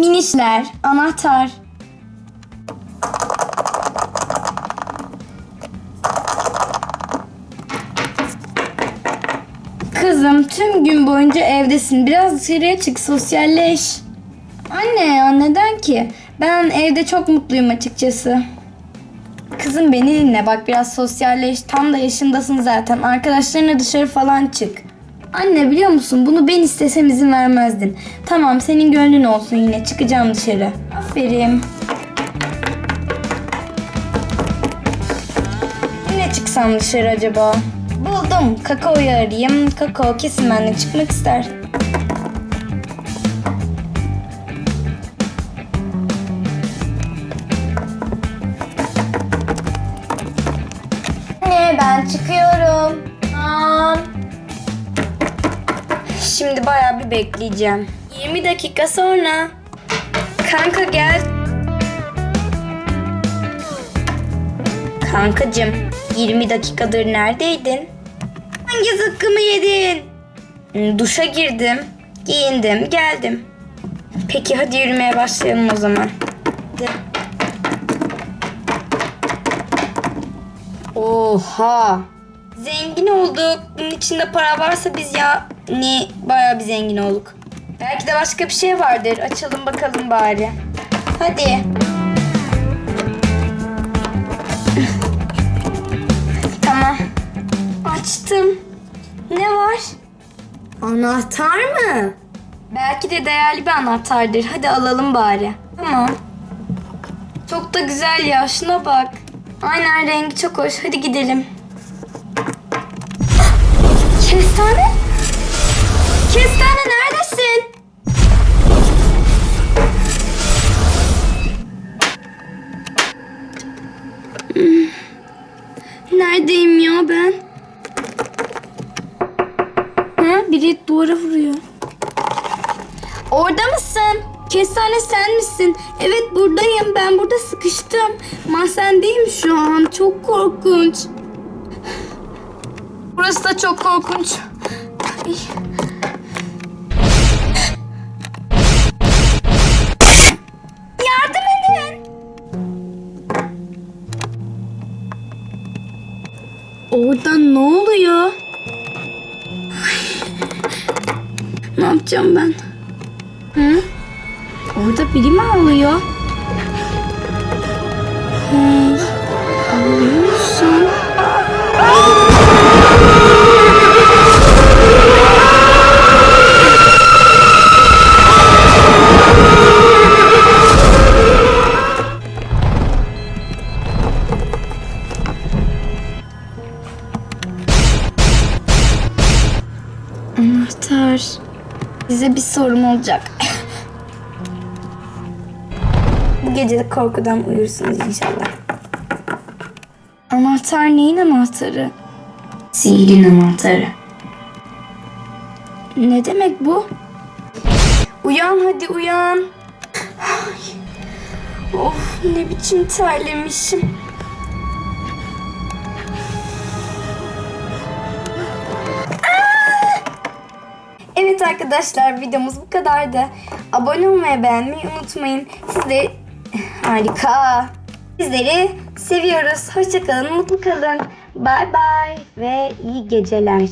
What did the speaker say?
minişler, anahtar. Kızım tüm gün boyunca evdesin. Biraz dışarıya çık sosyalleş. Anne ya neden ki? Ben evde çok mutluyum açıkçası. Kızım beni dinle bak biraz sosyalleş. Tam da yaşındasın zaten. Arkadaşlarına dışarı falan çık. Anne biliyor musun bunu ben istesem izin vermezdin. Tamam senin gönlün olsun yine çıkacağım dışarı. Aferin. Ne çıksam dışarı acaba? Buldum. Kakao'yu arayayım. Kakao kesin benimle çıkmak ister. Anne ben çıkıyorum. Tamam. Şimdi bayağı bir bekleyeceğim. 20 dakika sonra. Kanka gel. Kankacım 20 dakikadır neredeydin? Hangi zıkkımı yedin? Hmm, Duşa girdim, giyindim, geldim. Peki hadi yürümeye başlayalım o zaman. Hadi. Oha! Zengin olduk. Bunun içinde para varsa biz ya ne bayağı bir zengin olduk. Belki de başka bir şey vardır. Açalım bakalım bari. Hadi. tamam. Açtım. Ne var? Anahtar mı? Belki de değerli bir anahtardır. Hadi alalım bari. Tamam. Çok da güzel ya. Şuna bak. Aynen rengi çok hoş. Hadi gidelim. Kestane? Kestane neredesin? Neredeyim ya ben? Ha, biri duvara vuruyor. Orada mısın? Kestane sen misin? Evet buradayım. Ben burada sıkıştım. Mahzendeyim şu an. Çok korkunç. Burası da çok korkunç. Ay. Oradan ne oluyor? Ay. Ne yapacağım ben? Hı? Orada biri mi ağlıyor? Hey, Anahtar. Size bir sorum olacak. Bu gece de korkudan uyursunuz inşallah. Anahtar neyin anahtarı? Sihrin anahtarı. Ne demek bu? Uyan hadi uyan. Ay. Of ne biçim terlemişim. Arkadaşlar videomuz bu kadardı. Abone olmayı beğenmeyi unutmayın. Sizleri harika. Sizleri seviyoruz. Hoşçakalın, mutlu kalın. Bye bye ve iyi geceler.